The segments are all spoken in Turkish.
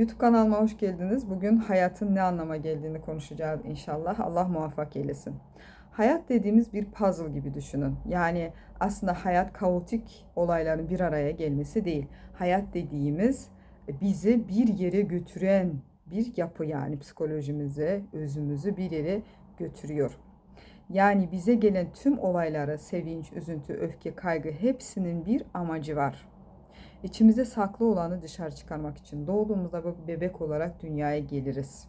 YouTube kanalıma hoş geldiniz. Bugün hayatın ne anlama geldiğini konuşacağız inşallah. Allah muvaffak eylesin. Hayat dediğimiz bir puzzle gibi düşünün. Yani aslında hayat kaotik olayların bir araya gelmesi değil. Hayat dediğimiz bizi bir yere götüren bir yapı yani psikolojimizi, özümüzü bir yere götürüyor. Yani bize gelen tüm olaylara sevinç, üzüntü, öfke, kaygı hepsinin bir amacı var. İçimizde saklı olanı dışarı çıkarmak için doğduğumuzda bebek olarak dünyaya geliriz.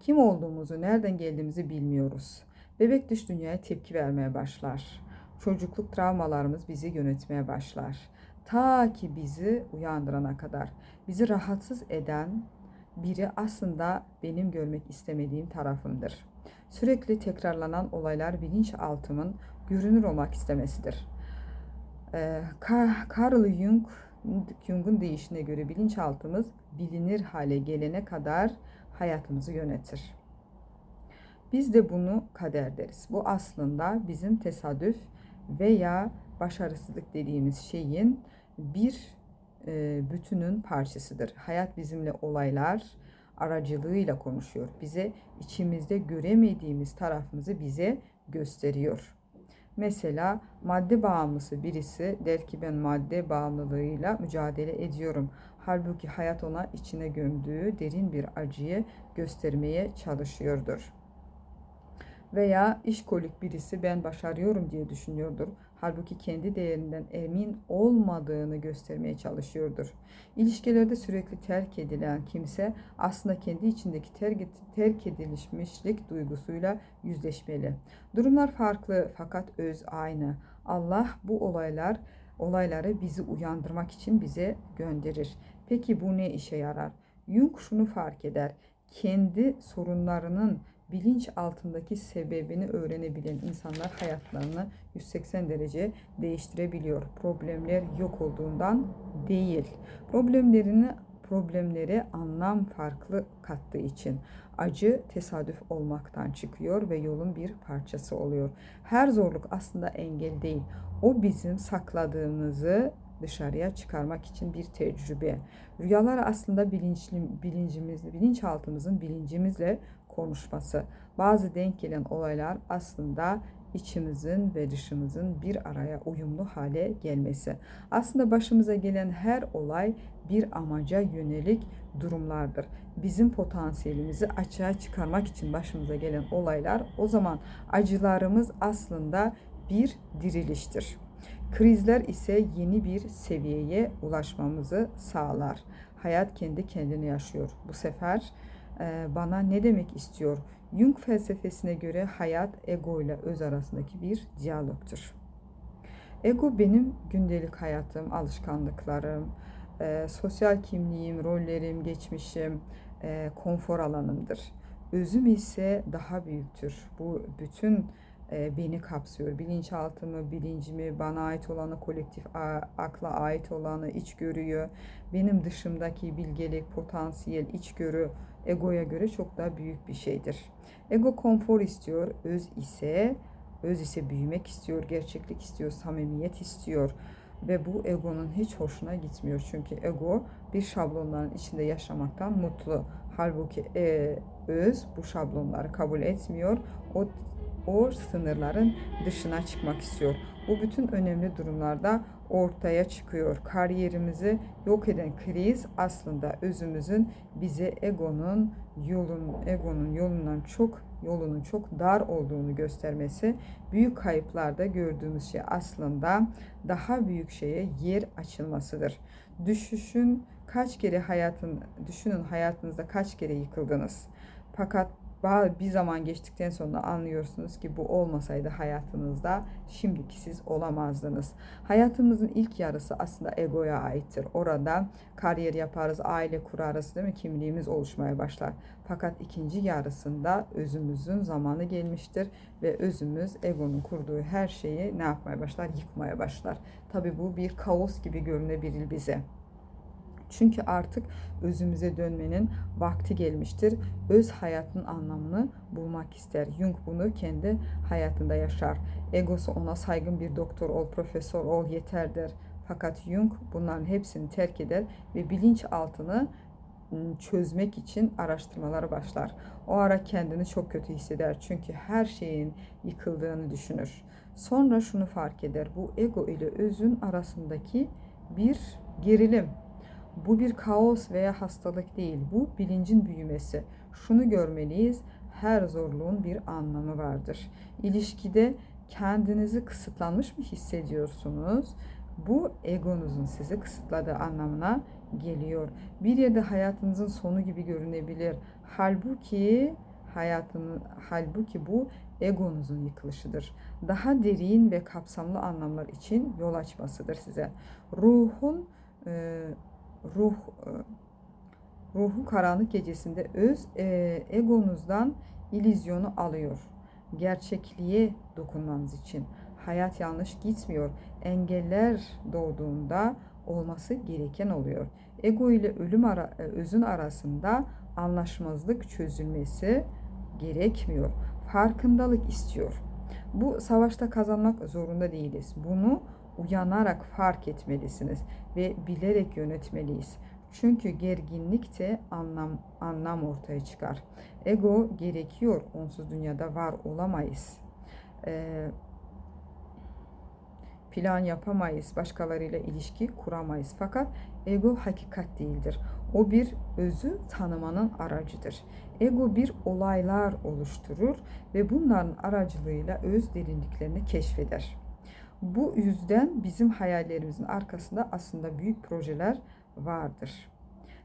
Kim olduğumuzu, nereden geldiğimizi bilmiyoruz. Bebek dış dünyaya tepki vermeye başlar. Çocukluk travmalarımız bizi yönetmeye başlar. Ta ki bizi uyandırana kadar. Bizi rahatsız eden biri aslında benim görmek istemediğim tarafımdır. Sürekli tekrarlanan olaylar bilinçaltımın görünür olmak istemesidir. Ee, Carl Jung Jung'un deyişine göre bilinçaltımız bilinir hale gelene kadar hayatımızı yönetir. Biz de bunu kader deriz. Bu aslında bizim tesadüf veya başarısızlık dediğimiz şeyin bir e, bütünün parçasıdır. Hayat bizimle olaylar aracılığıyla konuşuyor. Bize içimizde göremediğimiz tarafımızı bize gösteriyor. Mesela madde bağımlısı birisi der ki ben madde bağımlılığıyla mücadele ediyorum. Halbuki hayat ona içine gömdüğü derin bir acıyı göstermeye çalışıyordur. Veya işkolik birisi ben başarıyorum diye düşünüyordur. Halbuki kendi değerinden emin olmadığını göstermeye çalışıyordur. İlişkilerde sürekli terk edilen kimse aslında kendi içindeki terk, terk edilmişlik duygusuyla yüzleşmeli. Durumlar farklı fakat öz aynı. Allah bu olaylar olayları bizi uyandırmak için bize gönderir. Peki bu ne işe yarar? Jung şunu fark eder. Kendi sorunlarının bilinç altındaki sebebini öğrenebilen insanlar hayatlarını 180 derece değiştirebiliyor. Problemler yok olduğundan değil. Problemlerini problemlere anlam farklı kattığı için acı tesadüf olmaktan çıkıyor ve yolun bir parçası oluyor. Her zorluk aslında engel değil. O bizim sakladığımızı dışarıya çıkarmak için bir tecrübe. Rüyalar aslında bilinçli, bilincimiz, bilinçaltımızın bilincimizle konuşması. Bazı denk gelen olaylar aslında içimizin ve dışımızın bir araya uyumlu hale gelmesi. Aslında başımıza gelen her olay bir amaca yönelik durumlardır. Bizim potansiyelimizi açığa çıkarmak için başımıza gelen olaylar o zaman acılarımız aslında bir diriliştir. Krizler ise yeni bir seviyeye ulaşmamızı sağlar. Hayat kendi kendini yaşıyor. Bu sefer bana ne demek istiyor? Jung felsefesine göre hayat ego ile öz arasındaki bir diyalogtur. Ego benim gündelik hayatım, alışkanlıklarım, e, sosyal kimliğim, rollerim, geçmişim, e, konfor alanımdır. Özüm ise daha büyüktür. Bu bütün e, beni kapsıyor. Bilinçaltımı, bilincimi, bana ait olanı, kolektif akla ait olanı içgörüyü, benim dışımdaki bilgelik, potansiyel, içgörü egoya göre çok daha büyük bir şeydir. Ego konfor istiyor, öz ise öz ise büyümek istiyor, gerçeklik istiyor, samimiyet istiyor ve bu egonun hiç hoşuna gitmiyor. Çünkü ego bir şablonların içinde yaşamaktan mutlu. Halbuki e, öz bu şablonları kabul etmiyor. O o sınırların dışına çıkmak istiyor. Bu bütün önemli durumlarda ortaya çıkıyor. Kariyerimizi yok eden kriz aslında özümüzün bize egonun yolun egonun yolundan çok yolunun çok dar olduğunu göstermesi, büyük kayıplarda gördüğümüz şey aslında daha büyük şeye yer açılmasıdır. Düşüşün kaç kere hayatın düşünün hayatınızda kaç kere yıkıldınız. Fakat bir zaman geçtikten sonra anlıyorsunuz ki bu olmasaydı hayatınızda şimdiki siz olamazdınız. Hayatımızın ilk yarısı aslında egoya aittir. Orada kariyer yaparız, aile kurarız değil mi? Kimliğimiz oluşmaya başlar. Fakat ikinci yarısında özümüzün zamanı gelmiştir ve özümüz egonun kurduğu her şeyi ne yapmaya başlar? Yıkmaya başlar. Tabi bu bir kaos gibi görünebilir bize. Çünkü artık özümüze dönmenin vakti gelmiştir. Öz hayatın anlamını bulmak ister. Jung bunu kendi hayatında yaşar. Egosu ona saygın bir doktor ol, profesör ol yeter der. Fakat Jung bunların hepsini terk eder ve bilinç altını ım, çözmek için araştırmalara başlar. O ara kendini çok kötü hisseder çünkü her şeyin yıkıldığını düşünür. Sonra şunu fark eder. Bu ego ile özün arasındaki bir gerilim. Bu bir kaos veya hastalık değil. Bu bilincin büyümesi. Şunu görmeliyiz. Her zorluğun bir anlamı vardır. İlişkide kendinizi kısıtlanmış mı hissediyorsunuz? Bu egonuzun sizi kısıtladığı anlamına geliyor. Bir yerde hayatınızın sonu gibi görünebilir. Halbuki hayatının halbuki bu egonuzun yıkılışıdır. Daha derin ve kapsamlı anlamlar için yol açmasıdır size. Ruhun e, ruh e, ruhu karanlık gecesinde öz e, egonuzdan ilizyonu alıyor. Gerçekliğe dokunmanız için. Hayat yanlış gitmiyor. Engeller doğduğunda olması gereken oluyor. Ego ile ölüm ara, e, özün arasında anlaşmazlık çözülmesi gerekmiyor. Farkındalık istiyor. Bu savaşta kazanmak zorunda değiliz. Bunu uyanarak fark etmelisiniz ve bilerek yönetmeliyiz. Çünkü gerginlikte anlam anlam ortaya çıkar. Ego gerekiyor. Onsuz dünyada var olamayız. Ee, plan yapamayız. Başkalarıyla ilişki kuramayız. Fakat ego hakikat değildir. O bir özü tanımanın aracıdır. Ego bir olaylar oluşturur ve bunların aracılığıyla öz derinliklerini keşfeder. Bu yüzden bizim hayallerimizin arkasında aslında büyük projeler vardır.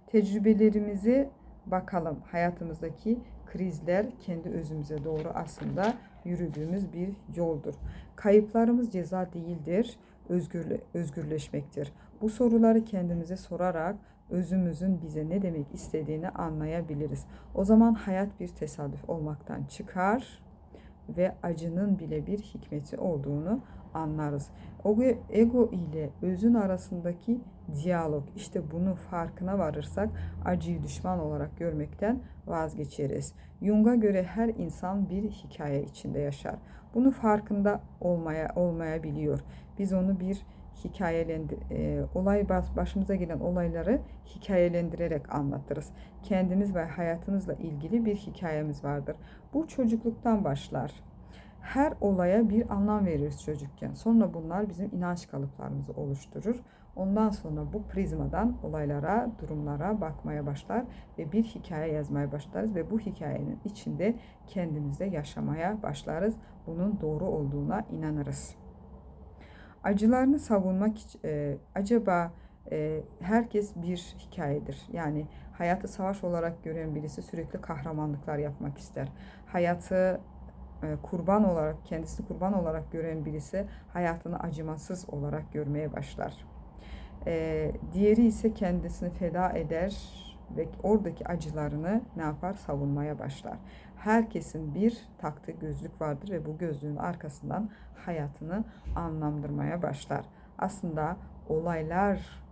Tecrübelerimizi bakalım. Hayatımızdaki krizler kendi özümüze doğru aslında yürüdüğümüz bir yoldur. Kayıplarımız ceza değildir, özgürle, özgürleşmektir. Bu soruları kendimize sorarak özümüzün bize ne demek istediğini anlayabiliriz. O zaman hayat bir tesadüf olmaktan çıkar ve acının bile bir hikmeti olduğunu anlarız. Ego ile özün arasındaki diyalog işte bunu farkına varırsak acıyı düşman olarak görmekten vazgeçeriz. Jung'a göre her insan bir hikaye içinde yaşar. Bunu farkında olmaya olmayabiliyor. Biz onu bir hikayelendir e, olay başımıza gelen olayları hikayelendirerek anlatırız. Kendimiz ve hayatımızla ilgili bir hikayemiz vardır. Bu çocukluktan başlar her olaya bir anlam veririz çocukken. Sonra bunlar bizim inanç kalıplarımızı oluşturur. Ondan sonra bu prizmadan olaylara, durumlara bakmaya başlar ve bir hikaye yazmaya başlarız ve bu hikayenin içinde kendimizde yaşamaya başlarız. Bunun doğru olduğuna inanırız. Acılarını savunmak için e, acaba e, herkes bir hikayedir. Yani hayatı savaş olarak gören birisi sürekli kahramanlıklar yapmak ister. Hayatı kurban olarak, kendisini kurban olarak gören birisi hayatını acımasız olarak görmeye başlar. E, diğeri ise kendisini feda eder ve oradaki acılarını ne yapar? Savunmaya başlar. Herkesin bir taktığı gözlük vardır ve bu gözlüğün arkasından hayatını anlamlandırmaya başlar. Aslında olaylar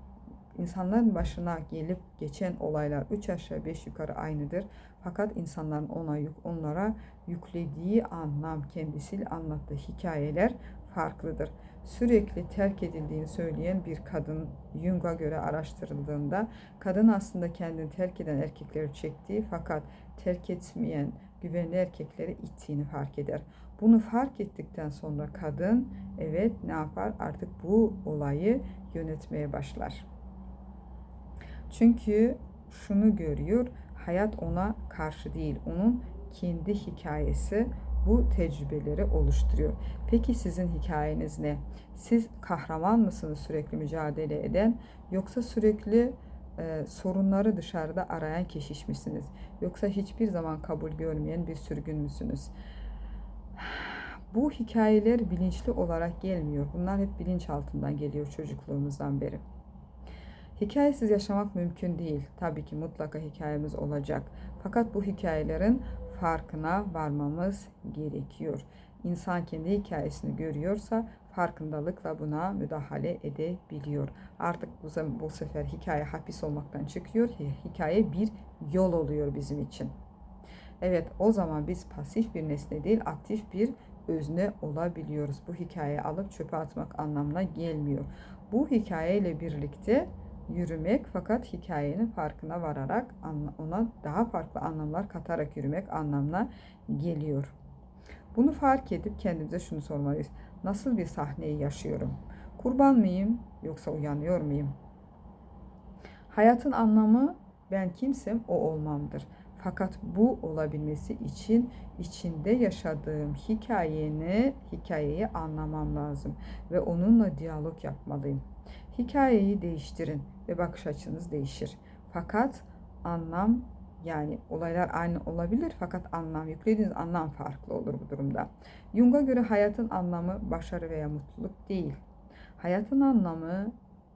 insanların başına gelip geçen olaylar üç aşağı beş yukarı aynıdır. Fakat insanların ona yük, onlara yüklediği anlam, kendisiyle anlattığı hikayeler farklıdır. Sürekli terk edildiğini söyleyen bir kadın Jung'a göre araştırıldığında kadın aslında kendini terk eden erkekleri çektiği fakat terk etmeyen güvenli erkekleri ittiğini fark eder. Bunu fark ettikten sonra kadın evet ne yapar? Artık bu olayı yönetmeye başlar. Çünkü şunu görüyor, hayat ona karşı değil, onun kendi hikayesi bu tecrübeleri oluşturuyor. Peki sizin hikayeniz ne? Siz kahraman mısınız sürekli mücadele eden yoksa sürekli e, sorunları dışarıda arayan keşiş misiniz? Yoksa hiçbir zaman kabul görmeyen bir sürgün müsünüz? Bu hikayeler bilinçli olarak gelmiyor. Bunlar hep bilinç altından geliyor çocukluğumuzdan beri. Hikayesiz yaşamak mümkün değil. Tabii ki mutlaka hikayemiz olacak. Fakat bu hikayelerin farkına varmamız gerekiyor. İnsan kendi hikayesini görüyorsa farkındalıkla buna müdahale edebiliyor. Artık bu, bu sefer hikaye hapis olmaktan çıkıyor. Hikaye bir yol oluyor bizim için. Evet o zaman biz pasif bir nesne değil aktif bir özne olabiliyoruz. Bu hikayeyi alıp çöpe atmak anlamına gelmiyor. Bu hikayeyle birlikte yürümek fakat hikayenin farkına vararak ona daha farklı anlamlar katarak yürümek anlamına geliyor. Bunu fark edip kendimize şunu sormalıyız. Nasıl bir sahneyi yaşıyorum? Kurban mıyım yoksa uyanıyor muyum? Hayatın anlamı ben kimsem o olmamdır. Fakat bu olabilmesi için içinde yaşadığım hikayeni, hikayeyi anlamam lazım ve onunla diyalog yapmalıyım. Hikayeyi değiştirin ve bakış açınız değişir. Fakat anlam yani olaylar aynı olabilir fakat anlam yüklediğiniz anlam farklı olur bu durumda. Jung'a göre hayatın anlamı başarı veya mutluluk değil. Hayatın anlamı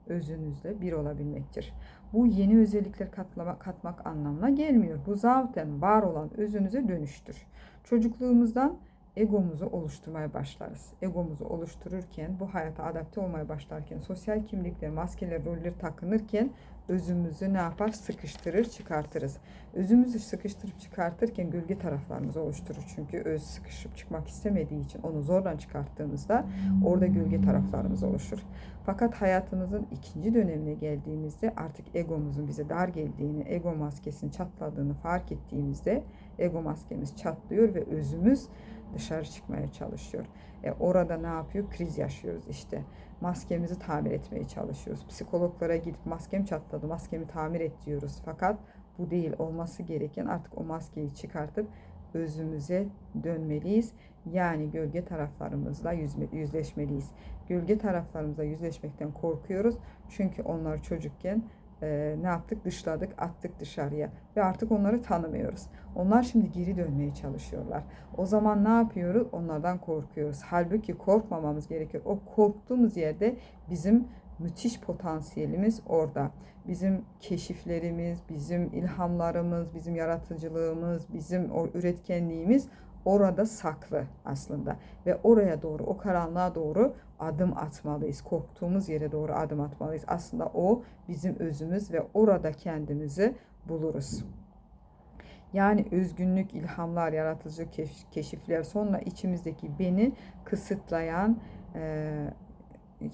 özünüzle bir olabilmektir. Bu yeni özellikler katlamak, katmak anlamına gelmiyor. Bu zaten var olan özünüze dönüştür. Çocukluğumuzdan egomuzu oluşturmaya başlarız. Egomuzu oluştururken, bu hayata adapte olmaya başlarken, sosyal kimlikler, maskeler, roller takınırken özümüzü ne yapar? Sıkıştırır, çıkartırız. Özümüzü sıkıştırıp çıkartırken gölge taraflarımız oluşturur. Çünkü öz sıkışıp çıkmak istemediği için onu zordan çıkarttığımızda orada gölge taraflarımız oluşur. Fakat hayatımızın ikinci dönemine geldiğimizde artık egomuzun bize dar geldiğini, ego maskesinin çatladığını fark ettiğimizde ego maskemiz çatlıyor ve özümüz dışarı çıkmaya çalışıyor. E orada ne yapıyor? Kriz yaşıyoruz işte. Maskemizi tamir etmeye çalışıyoruz. Psikologlara gidip maskem çatladı, maskemi tamir et diyoruz. Fakat bu değil olması gereken artık o maskeyi çıkartıp özümüze dönmeliyiz. Yani gölge taraflarımızla yüzleşmeliyiz. Gölge taraflarımızla yüzleşmekten korkuyoruz. Çünkü onlar çocukken e, ne yaptık? Dışladık, attık dışarıya ve artık onları tanımıyoruz. Onlar şimdi geri dönmeye çalışıyorlar. O zaman ne yapıyoruz? Onlardan korkuyoruz. Halbuki korkmamamız gerekiyor. O korktuğumuz yerde bizim müthiş potansiyelimiz orada. Bizim keşiflerimiz, bizim ilhamlarımız, bizim yaratıcılığımız, bizim o üretkenliğimiz orada saklı aslında ve oraya doğru o karanlığa doğru adım atmalıyız. Korktuğumuz yere doğru adım atmalıyız. Aslında o bizim özümüz ve orada kendimizi buluruz. Yani özgünlük, ilhamlar, yaratıcı keşifler sonra içimizdeki beni kısıtlayan, e,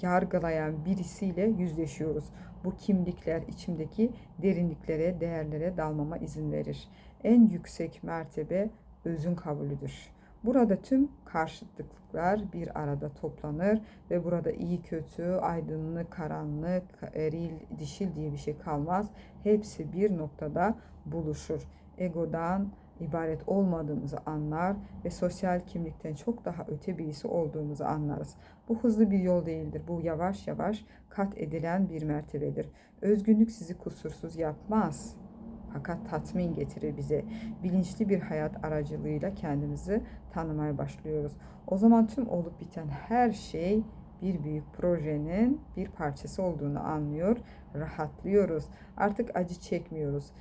yargılayan birisiyle yüzleşiyoruz. Bu kimlikler içimdeki derinliklere, değerlere dalmama izin verir. En yüksek mertebe özün kabulüdür. Burada tüm karşıtlıklar bir arada toplanır ve burada iyi kötü, aydınlık, karanlık, eril, dişil diye bir şey kalmaz. Hepsi bir noktada buluşur. Egodan ibaret olmadığımızı anlar ve sosyal kimlikten çok daha öte birisi olduğumuzu anlarız. Bu hızlı bir yol değildir. Bu yavaş yavaş kat edilen bir mertebedir. Özgünlük sizi kusursuz yapmaz fakat tatmin getirir bize. Bilinçli bir hayat aracılığıyla kendimizi tanımaya başlıyoruz. O zaman tüm olup biten her şey bir büyük projenin bir parçası olduğunu anlıyor, rahatlıyoruz. Artık acı çekmiyoruz.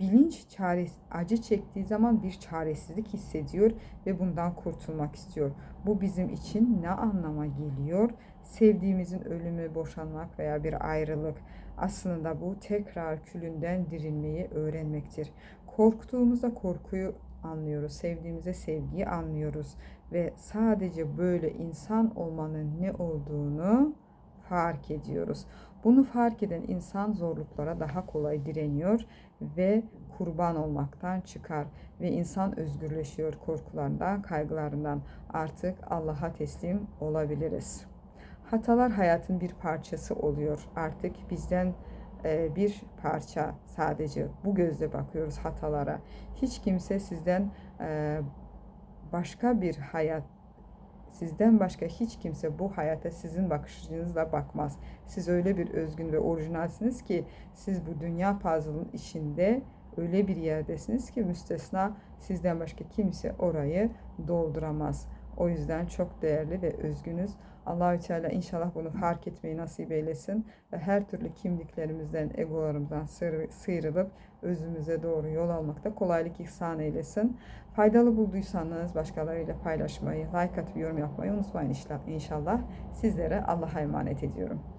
Bilinç çares acı çektiği zaman bir çaresizlik hissediyor ve bundan kurtulmak istiyor. Bu bizim için ne anlama geliyor? Sevdiğimizin ölümü, boşanmak veya bir ayrılık aslında bu tekrar külünden dirilmeyi öğrenmektir. Korktuğumuzda korkuyu anlıyoruz, sevdiğimizde sevgiyi anlıyoruz ve sadece böyle insan olmanın ne olduğunu fark ediyoruz. Bunu fark eden insan zorluklara daha kolay direniyor ve kurban olmaktan çıkar ve insan özgürleşiyor korkularından, kaygılarından. Artık Allah'a teslim olabiliriz. Hatalar hayatın bir parçası oluyor. Artık bizden e, bir parça sadece bu gözle bakıyoruz hatalara. Hiç kimse sizden e, başka bir hayat Sizden başka hiç kimse bu hayata sizin bakışınızla bakmaz. Siz öyle bir özgün ve orijinalsiniz ki siz bu dünya puzzle'ın içinde öyle bir yerdesiniz ki müstesna sizden başka kimse orayı dolduramaz. O yüzden çok değerli ve özgünüz. Allahü Teala inşallah bunu fark etmeyi nasip eylesin ve her türlü kimliklerimizden, egolarımızdan sıyrılıp özümüze doğru yol almakta kolaylık ihsan eylesin. Faydalı bulduysanız başkalarıyla paylaşmayı, like atıp yorum yapmayı unutmayın inşallah. Sizlere Allah'a emanet ediyorum.